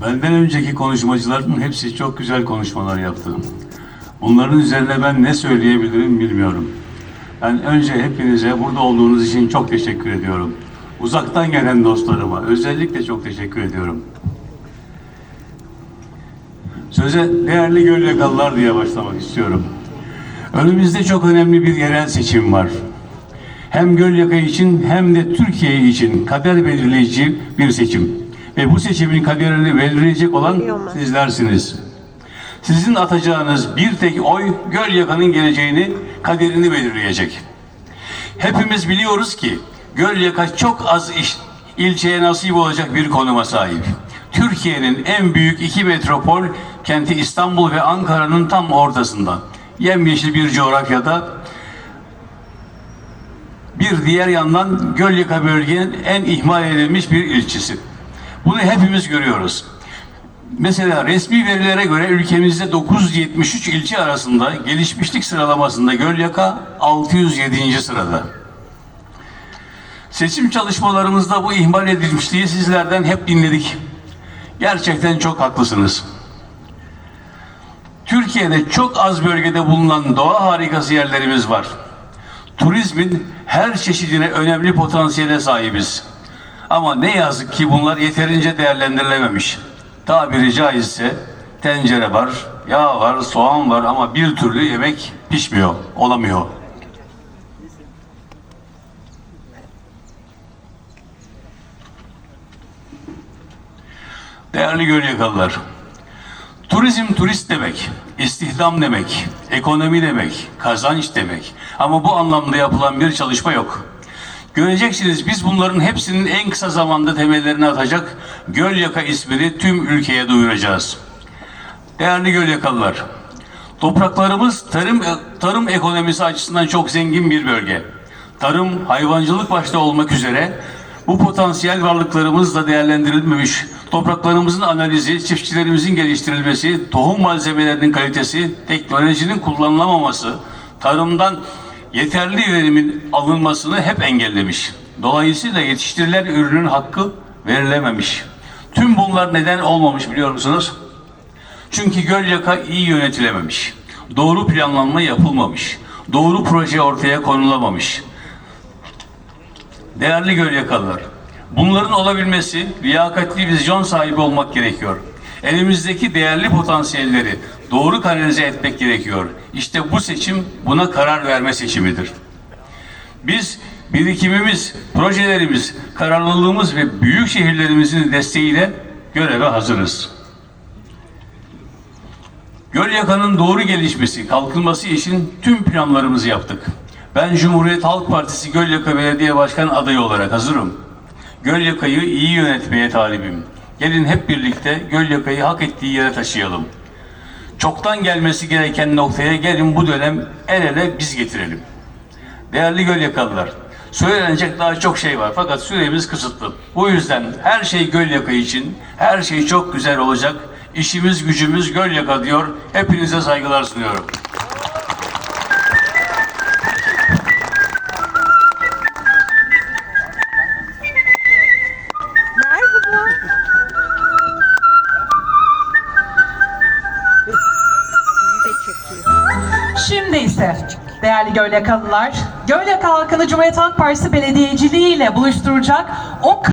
Benden önceki konuşmacıların hepsi çok güzel konuşmalar yaptı. Bunların üzerine ben ne söyleyebilirim bilmiyorum. Ben önce hepinize burada olduğunuz için çok teşekkür ediyorum. Uzaktan gelen dostlarıma özellikle çok teşekkür ediyorum. Söze değerli Gölyakalılar diye başlamak istiyorum. Önümüzde çok önemli bir yerel seçim var. Hem Gölyaka için hem de Türkiye için kader belirleyici bir seçim. Ve bu seçimin kaderini belirleyecek olan sizlersiniz. Sizin atacağınız bir tek oy Gölyaka'nın geleceğini, kaderini belirleyecek. Hepimiz biliyoruz ki Gölyaka çok az iş, ilçeye nasip olacak bir konuma sahip. Türkiye'nin en büyük iki metropol kenti İstanbul ve Ankara'nın tam ortasında. Yemyeşil bir coğrafyada bir diğer yandan Gölyaka bölgenin en ihmal edilmiş bir ilçesi. Bunu hepimiz görüyoruz. Mesela resmi verilere göre ülkemizde 973 ilçe arasında gelişmişlik sıralamasında Gölyaka 607. sırada. Seçim çalışmalarımızda bu ihmal edilmişliği sizlerden hep dinledik. Gerçekten çok haklısınız. Türkiye'de çok az bölgede bulunan doğa harikası yerlerimiz var. Turizmin her çeşidine önemli potansiyele sahibiz. Ama ne yazık ki bunlar yeterince değerlendirilememiş. Tabiri caizse tencere var, yağ var, soğan var ama bir türlü yemek pişmiyor, olamıyor. Değerli Gölyakalılar, Turizm turist demek, istihdam demek, ekonomi demek, kazanç demek. Ama bu anlamda yapılan bir çalışma yok. Göreceksiniz biz bunların hepsinin en kısa zamanda temellerini atacak Gölyaka ismini tüm ülkeye duyuracağız. Değerli Gölyakalılar, topraklarımız tarım tarım ekonomisi açısından çok zengin bir bölge. Tarım, hayvancılık başta olmak üzere bu potansiyel varlıklarımız da değerlendirilmemiş. Topraklarımızın analizi, çiftçilerimizin geliştirilmesi, tohum malzemelerinin kalitesi, teknolojinin kullanılamaması, tarımdan yeterli verimin alınmasını hep engellemiş. Dolayısıyla yetiştirilen ürünün hakkı verilememiş. Tüm bunlar neden olmamış biliyor musunuz? Çünkü Gölyaka iyi yönetilememiş. Doğru planlanma yapılmamış. Doğru proje ortaya konulamamış. Değerli Gölyakalılar, bunların olabilmesi liyakatli vizyon sahibi olmak gerekiyor. Elimizdeki değerli potansiyelleri doğru kanalize etmek gerekiyor. İşte bu seçim buna karar verme seçimidir. Biz birikimimiz, projelerimiz, kararlılığımız ve büyük şehirlerimizin desteğiyle göreve hazırız. Gölyaka'nın doğru gelişmesi, kalkınması için tüm planlarımızı yaptık. Ben Cumhuriyet Halk Partisi Gölyaka Belediye Başkan adayı olarak hazırım. Gölyaka'yı iyi yönetmeye talibim. Gelin hep birlikte Gölyaka'yı hak ettiği yere taşıyalım. Çoktan gelmesi gereken noktaya gelin bu dönem el ele biz getirelim. Değerli Gölyakalılar, söylenecek daha çok şey var fakat süremiz kısıtlı. Bu yüzden her şey Gölyaka için, her şey çok güzel olacak. İşimiz gücümüz Gölyaka diyor. Hepinize saygılar sunuyorum. Şimdi ise değerli Gölyakalılar, Gölyaka halkını Cumhuriyet Halk Partisi belediyeciliği ile buluşturacak o